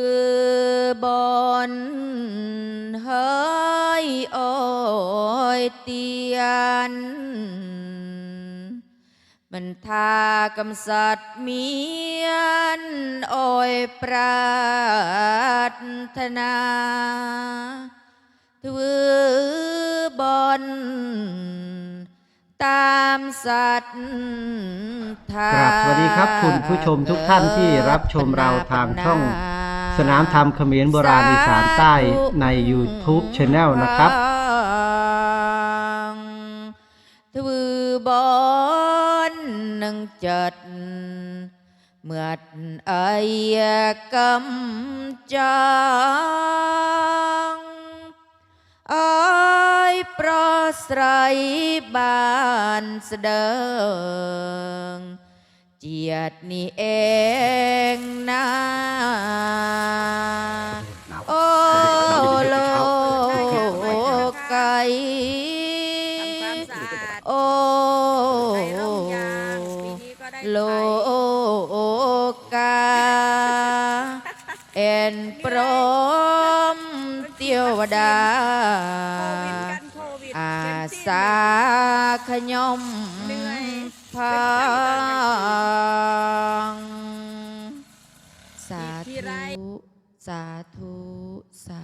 คือบอนเฮยออยเตียน มันทากำสัตว์มีอันออยปราถนาทวบอนตามสัตว์ทาสวัสดีครับคุณผู้ชมทุกท่านที่รับชมเราทางช่อง สนามธรรมเขมรโบราณอีสานใต้ใน YouTube Channel นะครับทวือบอนหนึ่งจัด เมื่อไอยกำจังไอปรสไรบานเสดงเจียดนี่เอง ไก่ทำความสะอาดโอ้ในร่มยางปีนี้ก็ได้โลไปกาเอ็นพรหมเตียวดาโควิดกันโควิดอาเต็มที่สาขยมเหนื่อยพังสาธุ สาธุ สา